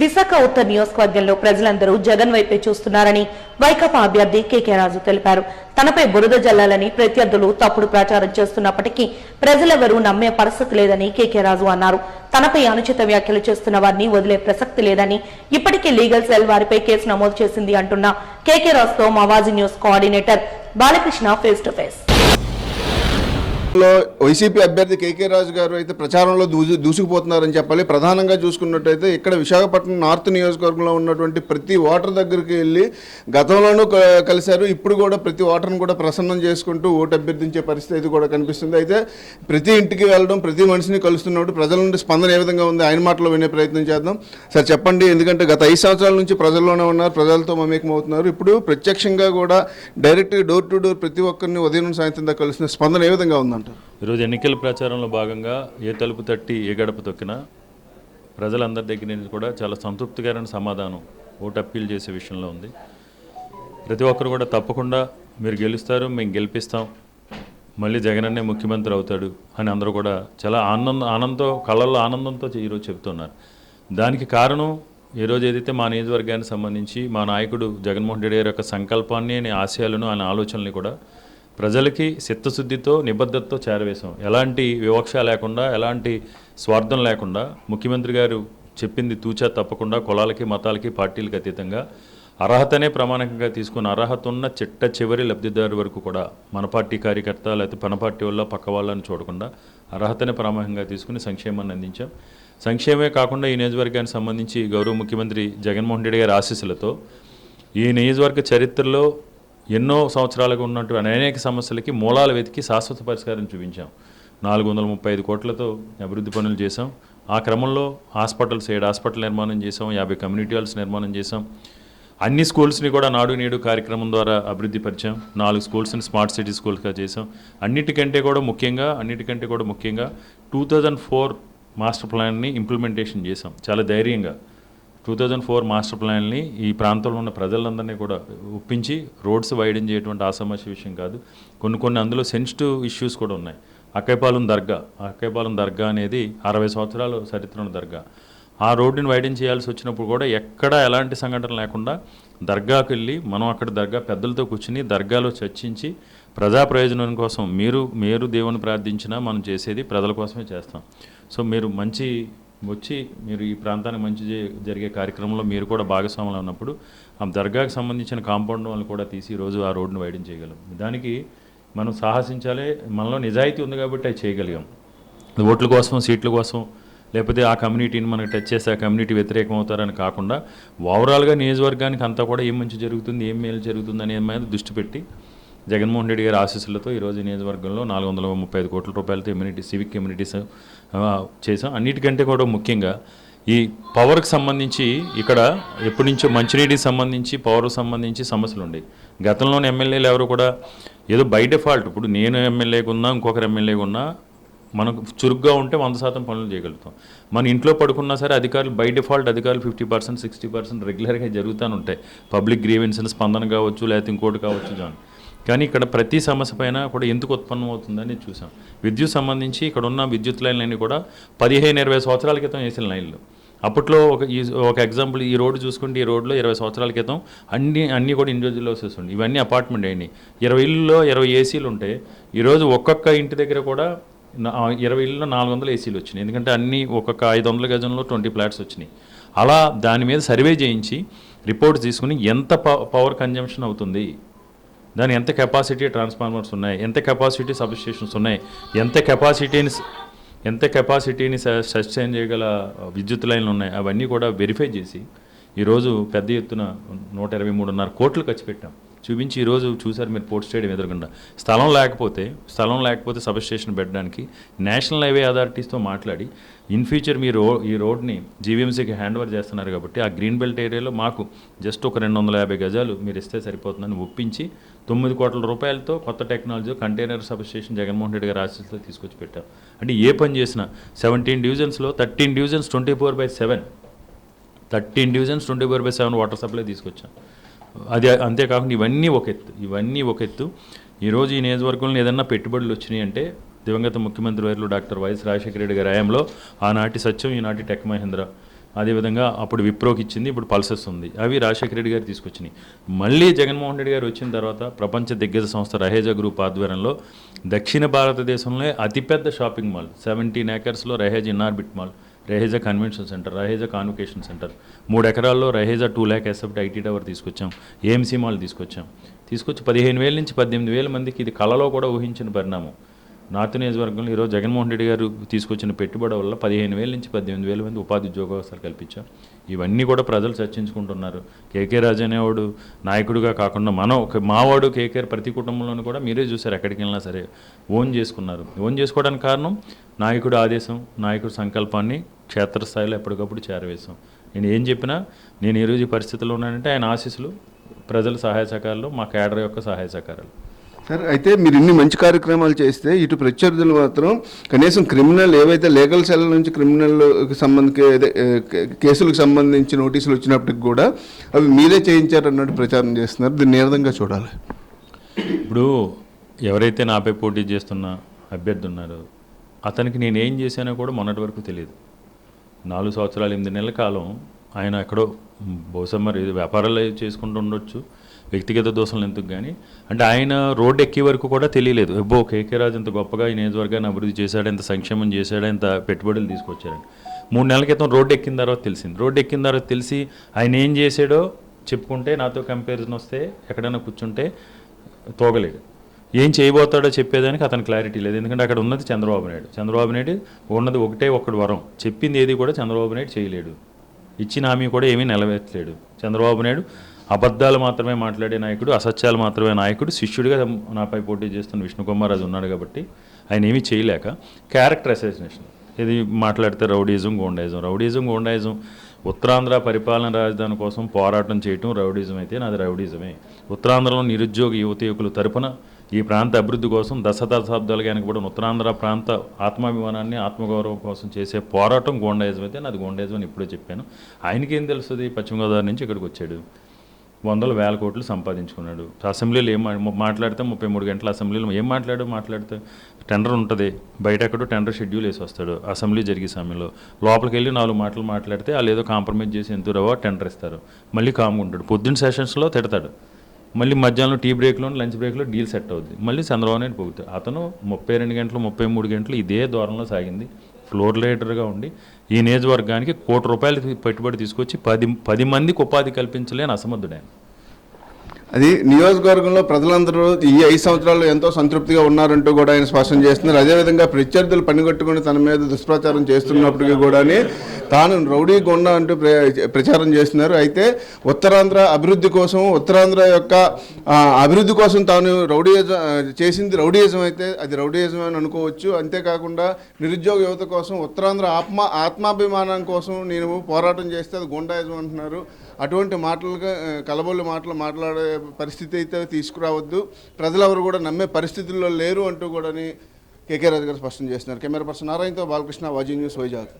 విశాఖ ఉత్తర నియోజకవర్గంలో ప్రజలందరూ జగన్ వైపే చూస్తున్నారని వైకాపా అభ్యర్థి కేకే రాజు తెలిపారు. తనపై బురద జల్లాలని ప్రత్యర్థులు తప్పుడు ప్రచారం చేస్తున్నప్పటికీ ప్రజలెవరూ నమ్మే పరిస్థితి లేదని కేకే రాజు అన్నారు. తనపై అనుచిత వ్యాఖ్యలు చేస్తున్న వారిని వదిలే ప్రసక్తి లేదని ఇప్పటికే లీగల్ సెల్ వారిపై కేసు నమోదు చేసింది అంటున్న కేకే రాజుతో మవాజీ news coordinator Balakrishna face to face. YCP అభ్యర్థి కేకే రాజు గారు అయితే ప్రచారంలో దూసు దూసుకుపోతున్నారని చెప్పాలి. ప్రధానంగా చూసుకున్నట్టయితే ఇక్కడ విశాఖపట్నం నార్త్ నియోజకవర్గంలో ఉన్నటువంటి ప్రతి ఓటర్ దగ్గరికి వెళ్ళి గతంలోనూ క- కలిశారు. ఇప్పుడు కూడా ప్రతి ఓటర్ను కూడా ప్రసన్నం చేసుకుంటూ ఓటు అభ్యర్థించే పరిస్థితి అయితే కూడా కనిపిస్తుంది. అయితే ప్రతి ఇంటికి వెళ్ళడం ప్రతి మనిషిని కలుస్తున్నప్పుడు ప్రజల నుండి స్పందన ఏ విధంగా ఉంది? ఆయన మాటలో వినే ప్రయత్నం చేద్దాం. సార్ చెప్పండి. ఎందుకంటే గత ఐదు సంవత్సరాల నుంచి ప్రజల్లోనే ఉన్నారు ప్రజలతో మమేకం అవుతున్నారు. ఇప్పుడు ప్రత్యక్షంగా కూడా డైరెక్ట్ డోర్ టు డోర్ ప్రతి ఒక్కరిని ఉదయం సాయంత్రం దాకా కలుస్తున్న స్పందన ఏ విధంగా అంటారు ఈరోజు ఎన్నికల ప్రచారంలో భాగంగా ఏ తలుపు తట్టి ఏ గడప తొక్కినా ప్రజలందరి దగ్గర నుంచి కూడా చాలా సంతృప్తికరమైన సమాధానం ఓటు అప్పీల్ చేసే విషయంలో ఉంది. ప్రతి ఒక్కరు కూడా తప్పకుండా మీరు గెలుస్తారు మేము గెలిపిస్తాం. మళ్ళీ జగనన్నే ముఖ్యమంత్రి అవుతాడు అని అందరూ కూడా చాలా ఆనందం ఆనందంతో కళ్ళల్లో ఆనందంతో ఈరోజు చెబుతున్నారు. దానికి కారణం ఈరోజు ఏదైతే మా నియోజకవర్గానికి సంబంధించి మా నాయకుడు జగన్మోహన్ రెడ్డి గారి యొక్క సంకల్పాన్ని ఆశయాలను ఆయన ఆలోచనల్ని కూడా ప్రజలకి చిత్తశుద్ధితో నిబద్ధతతో చేరవేశాం. ఎలాంటి వివక్ష లేకుండా ఎలాంటి స్వార్థం లేకుండా ముఖ్యమంత్రి గారు చెప్పింది తూచా తప్పకుండా కులాలకి మతాలకి పార్టీలకు అతీతంగా అర్హతనే ప్రామాణికంగా తీసుకున్న అర్హత ఉన్న చిట్ట చివరి లబ్ధిదారు వరకు కూడా మన పార్టీ కార్యకర్త లేకపోతే పన పార్టీ వల్ల పక్క వాళ్ళని చూడకుండా అర్హతనే ప్రామాణికంగా తీసుకుని సంక్షేమాన్ని అందించాం. సంక్షేమే కాకుండా ఈ నియోజకవర్గానికి సంబంధించి గౌరవ ముఖ్యమంత్రి జగన్మోహన్ రెడ్డి గారి ఆశీస్సులతో ఈ నియోజకవర్గ చరిత్రలో ఎన్నో సంవత్సరాలుగా ఉన్నటువంటి అనేక సమస్యలకి మూలాలు వెతికి శాశ్వత పరిష్కారం చూపించాం. నాలుగు వందల ముప్పై ఐదు కోట్లతో అభివృద్ధి పనులు చేశాం. ఆ క్రమంలో హాస్పిటల్స్ ఏడు హాస్పిటల్ నిర్మాణం చేసాం యాభై కమ్యూనిటీ హాల్స్ నిర్మాణం చేసాం అన్ని స్కూల్స్ని కూడా నాడు నేడు కార్యక్రమం ద్వారా అభివృద్ధి పరిచాం. నాలుగు స్కూల్స్ని స్మార్ట్ సిటీ స్కూల్స్గా చేసాం అన్నిటికంటే కూడా ముఖ్యంగా అన్నిటికంటే కూడా ముఖ్యంగా టూ థౌజండ్ ఫోర్ మాస్టర్ ప్లాన్ని ఇంప్లిమెంటేషన్ చేసాం చాలా ధైర్యంగా. టూ థౌజండ్ ఫోర్ మాస్టర్ ప్లాన్ని ఈ ప్రాంతంలో ఉన్న ప్రజలందరినీ కూడా ఒప్పించి రోడ్స్ వైడెన్ చేయటువంటి ఆసమస్య విషయం కాదు. కొన్ని కొన్ని అందులో సెన్సిటివ్ ఇష్యూస్ కూడా ఉన్నాయి. అక్కైపాలెం దర్గా అక్కైపాలెం దర్గా అనేది అరవై సంవత్సరాలు చరిత్ర ఉన్న దర్గా. ఆ రోడ్డుని వైడెన్ చేయాల్సి వచ్చినప్పుడు కూడా ఎక్కడ ఎలాంటి సంఘటన లేకుండా దర్గాకు వెళ్ళి మనం అక్కడ దర్గా పెద్దలతో కూర్చుని దర్గాలో చర్చించి ప్రజా ప్రయోజనం కోసం మీరు మీరు దేవుని ప్రార్థించినా మనం చేసేది ప్రజల కోసమే చేస్తాం. సో మీరు మంచి వచ్చి మీరు ఈ ప్రాంతానికి మంచి జరిగే కార్యక్రమంలో మీరు కూడా భాగస్వాములు ఉన్నప్పుడు ఆ దర్గాకు సంబంధించిన కాంపౌండ్ వాళ్ళని కూడా తీసి రోజు ఆ రోడ్డును వైడెన్ చేయగలం. దానికి మనం సాహసించాలి మనలో నిజాయితీ ఉంది కాబట్టి అది చేయగలిగాం. ఓట్ల కోసం సీట్ల కోసం లేకపోతే ఆ కమ్యూనిటీని మనకి టచ్ చేస్తే ఆ కమ్యూనిటీ వ్యతిరేకం అవుతారని కాకుండా ఓవరాల్గా నియోజకవర్గానికి అంతా కూడా ఏం మంచి జరుగుతుంది ఏం మేలు జరుగుతుంది అనే మీద దృష్టి పెట్టి జగన్మోహన్ రెడ్డి గారి ఆశీస్సులతో ఈరోజు నియోజకవర్గంలో నాలుగు వందల ముప్పై ఐదు కోట్ల రూపాయలతో ఇమ్యూనిటీ సివిక్ కమ్యూనిటీస్ చేసాం అన్నిటికంటే కూడా ముఖ్యంగా ఈ పవర్కి సంబంధించి ఇక్కడ ఎప్పటి నుంచో మంచినీటికి సంబంధించి పవర్కి సంబంధించి సమస్యలు ఉండేవి. గతంలోని ఎమ్మెల్యేలు ఎవరు కూడా ఏదో బై డిఫాల్ట్ ఇప్పుడు నేను ఎమ్మెల్యేగా ఉన్నా ఇంకొకరు ఎమ్మెల్యేగా ఉన్నా మనకు చురుగ్గా ఉంటే వంద శాతం పనులు చేయగలుగుతాం. మన ఇంట్లో పడుకున్నా సరే అధికారులు బై డిఫాల్ట్ అధికారులు ఫిఫ్టీ పర్సెంట్ సిక్స్టీ పర్సెంట్ రెగ్యులర్గా జరుగుతూనే ఉంటాయి. పబ్లిక్ గ్రీవెన్స్ని స్పందన కావచ్చు లేకపోతే ఇంకోటి కావచ్చు జాన్. కానీ ఇక్కడ ప్రతి సమస్య పైన కూడా ఎందుకు ఉత్పన్నం అవుతుందని చూసాం. విద్యుత్ సంబంధించి ఇక్కడ ఉన్న విద్యుత్ లైన్లన్నీ కూడా పదిహేను ఇరవై సంవత్సరాల క్రితం వేసిన లైన్లు. అప్పట్లో ఒక ఈ ఒక ఎగ్జాంపుల్ ఈ రోడ్డు చూసుకుంటే ఈ రోడ్లో ఇరవై సంవత్సరాల క్రితం అన్ని అన్నీ కూడా ఇండివిజువల్ హౌసెస్ ఉండి. ఇవన్నీ అపార్ట్మెంట్ అయినాయి. ఇరవై ఇళ్ళలో ఇరవై ఏసీలు ఉంటే ఈరోజు ఒక్కొక్క ఇంటి దగ్గర కూడా నా- ఇరవై ఇళ్ళలో నాలుగు వందల ఏసీలు వచ్చినాయి. ఎందుకంటే అన్నీ ఒక్కొక్క ఐదు వందల గజంలో ట్వంటీ ఫ్లాట్స్ వచ్చినాయి. అలా దాని మీద సర్వే చేయించి రిపోర్ట్స్ తీసుకుని ఎంత పవర్ కన్జంప్షన్ అవుతుంది? దాని ఎంత కెపాసిటీ ట్రాన్స్ఫార్మర్స్ ఉన్నాయి? ఎంత కెపాసిటీ సబ్స్టేషన్స్ ఉన్నాయి? ఎంత కెపాసిటీని ఎంత కెపాసిటీని సస్టైన్ చేయగల విద్యుత్ లైన్లు ఉన్నాయి? అవన్నీ కూడా వెరిఫై చేసి ఈరోజు పెద్ద ఎత్తున నూట ఇరవై మూడున్నర కోట్లు ఖర్చు పెట్టాం. చూపించి ఈరోజు చూసారు మీరు పోర్ట్ స్టేడియం ఎదురుకుండా. స్థలం లేకపోతే స్థలం లేకపోతే సబ్ స్టేషన్ పెట్టడానికి నేషనల్ హైవే అథారిటీస్తో మాట్లాడి ఇన్ ఫ్యూచర్ మీరు ఈ రోడ్ని జీవీఎంసీకి హ్యాండ్ ఓవర్ చేస్తున్నారు కాబట్టి ఆ గ్రీన్ బెల్ట్ ఏరియాలో మాకు జస్ట్ ఒక రెండు వందల యాభై గజాలు మీరు ఇస్తే సరిపోతుందని ఒప్పించి తొమ్మిది కోట్ల రూపాయలతో కొత్త technology container sub station Jaganmohan Reddy గారి ఆశీస్సులో తీసుకొచ్చి పెట్టాం అంటే ఏ పని చేసినా seventeen డివిజన్స్లో thirteen divisions twenty four by seven thirteen divisions twenty four by seven water supply తీసుకొచ్చాం. అది అంతేకాకుండా ఇవన్నీ ఒక ఎత్తు ఇవన్నీ ఒక ఎత్తు. ఈరోజు ఈ నియోజకవర్గంలో ఏదన్నా పెట్టుబడులు వచ్చినాయి అంటే దివంగత ముఖ్యమంత్రి వర్యులు డాక్టర్ వైఎస్ రాజశేఖర రెడ్డి గారి హయాంలో ఆనాటి సత్యం ఈనాటి టెక్ మహేంద్ర. అదేవిధంగా అప్పుడు విప్రోకి ఇచ్చింది ఇప్పుడు పల్సెస్ ఉంది. అవి రాజశేఖర రెడ్డి గారు తీసుకొచ్చినాయి. మళ్ళీ జగన్మోహన్ రెడ్డి గారు వచ్చిన తర్వాత ప్రపంచ దిగ్గజ సంస్థ రహేజా గ్రూప్ ఆధ్వర్యంలో దక్షిణ భారతదేశంలో అతిపెద్ద shopping mall seventeen ఏకర్స్లో Raheja Inorbit mall. Raheja convention centre Raheja convocation centre. మూడు ఎకరాల్లో రహేజా టూ ల్యాక్ ఎసెప్ట్ ఐటీ టవర్ తీసుకొచ్చాం. ఏఎంసీ మాల్ తీసుకొచ్చాం. తీసుకొచ్చి పదిహేను వేల నుంచి పద్దెనిమిది వేల మందికి ఇది కళలో కూడా ఊహించిన పరిణామం. నార్త్ నియోజకవర్గంలో ఈరోజు జగన్మోహన్ రెడ్డి గారు తీసుకొచ్చిన పెట్టుబడి వల్ల పదిహేను వేల నుంచి పద్దెనిమిది వేల మంది ఉపాధి ఉద్యోగావకాశాలు కల్పించాం. ఇవన్నీ కూడా ప్రజలు చర్చించుకుంటున్నారు. కేకే రాజు అనేవాడు నాయకుడిగా కాకుండా మనం ఒక మావాడు కేకే ప్రతి కుటుంబంలోనూ కూడా మీరే చూసారు ఎక్కడికి వెళ్ళినా సరే. ఓన్ చేసుకున్నారు. ఓన్ చేసుకోవడానికి కారణం నాయకుడి ఆదేశం నాయకుడి సంకల్పాన్ని క్షేత్రస్థాయిలో ఎప్పటికప్పుడు చేరవేశాం. నేను ఏం చెప్పినా నేను ఈరోజు ఈ పరిస్థితిలో ఉన్నానంటే ఆయన ఆశీస్సులు ప్రజల సహాయ సహకారాలు మా కేడర్ యొక్క సహాయ సహకారాలు. సార్ అయితే మీరు ఇన్ని మంచి కార్యక్రమాలు చేస్తే ఇటు ప్రత్యర్థులు మాత్రం కనీసం క్రిమినల్ ఏవైతే లీగల్ సెల్ నుంచి క్రిమినల్ సంబంధించి అదే, ఏ, కే- కేసులకు సంబంధించి నోటీసులు వచ్చినప్పటికి కూడా అవి మీరే చేయించారు అన్నట్టు ప్రచారం చేస్తున్నారు. దీన్ని విధంగా చూడాలి? ఇప్పుడు ఎవరైతే నాపై పోటీ చేస్తున్న అభ్యర్థి ఉన్నారో అతనికి నేను ఏం చేశానో కూడా మొన్నటి వరకు తెలియదు. నాలుగు సంవత్సరాలు ఎనిమిది నెలల కాలం ఆయన ఎక్కడో బహుశా మరి వ్యాపారాలు చేసుకుంటూ ఉండొచ్చు వ్యక్తిగత దోషాలు ఎందుకు కానీ అంటే ఆయన రోడ్డు ఎక్కే వరకు కూడా తెలియలేదు. అబ్బో కేకే రాజు ఇంత గొప్పగా ఈ నియోజకవర్గాన్ని అభివృద్ధి చేశాడు ఎంత సంక్షేమం చేశాడు ఎంత పెట్టుబడులు తీసుకొచ్చాడని మూడు నెలల క్రితం రోడ్డు ఎక్కిన తర్వాత తెలిసింది. రోడ్డు ఎక్కిన తర్వాత తెలిసి ఆయన ఏం చేశాడో చెప్పుకుంటే నాతో కంపారిజన్ వస్తే ఎక్కడైనా కూర్చుంటే తోగలేడు ఏం చేయబోతాడో చెప్పేదానికి అతను క్లారిటీ లేదు. ఎందుకంటే అక్కడ ఉన్నది చంద్రబాబు నాయుడు. చంద్రబాబు నాయుడు ఉన్నది ఒకటే ఒక్కడు వరం. చెప్పింది ఏది కూడా చంద్రబాబు నాయుడు చేయలేడు. ఇచ్చిన హామీ కూడా ఏమీ నిలవేర్చలేడు. చంద్రబాబు నాయుడు అబద్ధాలు మాత్రమే మాట్లాడే నాయకుడు అసత్యాలు మాత్రమే నాయకుడు శిష్యుడిగా నాపై పోటీ చేస్తున్న విష్ణుకుమార్ అది ఉన్నాడు కాబట్టి ఆయన ఏమీ చేయలేక క్యారెక్టర్ అసోసినేషన్ ఇది మాట్లాడితే రౌడీజం గోండాయిజం. రౌడీజం గోండాయిజం ఉత్తరాంధ్ర పరిపాలన రాజధాని కోసం పోరాటం చేయటం రౌడీజం అయితే నాది రౌడీజమే. ఉత్తరాంధ్రలో నిరుద్యోగ యువత యువకులు తరపున ఈ ప్రాంత అభివృద్ధి కోసం దశ దశాబ్దాలుగా వెనకబడిన ఉత్తరాంధ్ర ప్రాంత ఆత్మాభిమానాన్ని ఆత్మగౌరవం కోసం చేసే పోరాటం గోండాయిజం అయితే నాది గోండాయిజం అని ఇప్పుడే చెప్పాను. ఆయనకేం తెలుస్తుంది? పశ్చిమ గోదావరి నుంచి ఇక్కడికి వచ్చాడు. వందల వేల కోట్లు సంపాదించుకున్నాడు. అసెంబ్లీలో ఏం మాట్లాడితే ముప్పై మూడు గంటల అసెంబ్లీలో ఏం మాట్లాడు? మాట్లాడితే టెండర్ ఉంటుంది. బయట ఎక్కడో టెండర్ షెడ్యూల్ వేసి వస్తాడు అసెంబ్లీ జరిగే సమయంలో. లోపలికి వెళ్ళి నాలుగు మాటలు మాట్లాడితే వాళ్ళు ఏదో కాంప్రమైజ్ చేసి ఎంత టెండర్ ఇస్తారు. మళ్ళీ కామ్గా ఉంటాడు. పొద్దున్న సెషన్స్లో తిడతాడు. మళ్ళీ మధ్యాహ్నం టీ బ్రేక్లో లంచ్ బ్రేక్లో డీల్ సెట్ అవుద్ది. మళ్ళీ చంద్రబాబు నాయుడు పొగుతాడు. అతను ముప్పై రెండు గంటలు ముప్పై మూడు గంటలు ఇదే దూరంలో సాగింది. ఫ్లోర్ లీడర్గా ఉండి ఈ నియోజకవర్గానికి కోటి రూపాయలు పెట్టుబడి తీసుకొచ్చి పది పది మందికి ఉపాధి కల్పించలేని అసమర్థుడు ఆయన. అది నియోజకవర్గంలో ప్రజలందరూ ఈ ఐదు సంవత్సరాలు ఎంతో సంతృప్తిగా ఉన్నారంటూ కూడా ఆయన స్పష్టం చేస్తున్నారు. అదేవిధంగా ప్రత్యర్థులు పనిగట్టుకుని తన మీద దుష్ప్రచారం చేస్తున్నప్పటికీ కూడా తాను రౌడీ గుండా అంటూ ప్ర- ప్రచారం చేస్తున్నారు. అయితే ఉత్తరాంధ్ర అభివృద్ధి కోసం ఉత్తరాంధ్ర యొక్క అభివృద్ధి కోసం తాను రౌడీ చేసింది రౌడీయిజం అయితే అది రౌడీయిజం అని అనుకోవచ్చు. అంతేకాకుండా నిరుద్యోగ యువత కోసం ఉత్తరాంధ్ర ఆత్మ ఆత్మాభిమానం కోసం నేను పోరాటం చేస్తే అది గుండాయిజం అంటున్నారు. అటువంటి మాటలుగా ఆ, కలబొల్లి మాటలు మాట్లాడే పరిస్థితి అయితే తీసుకురావద్దు. ప్రజలెవరు కూడా నమ్మే పరిస్థితుల్లో లేరు అంటూ కూడా కేకే రాజు గారు స్పష్టం చేస్తున్నారు. కెమెరా పర్సన్ నారాయణతో బాలకృష్ణ వాజీ న్యూస్ వైజాగ్.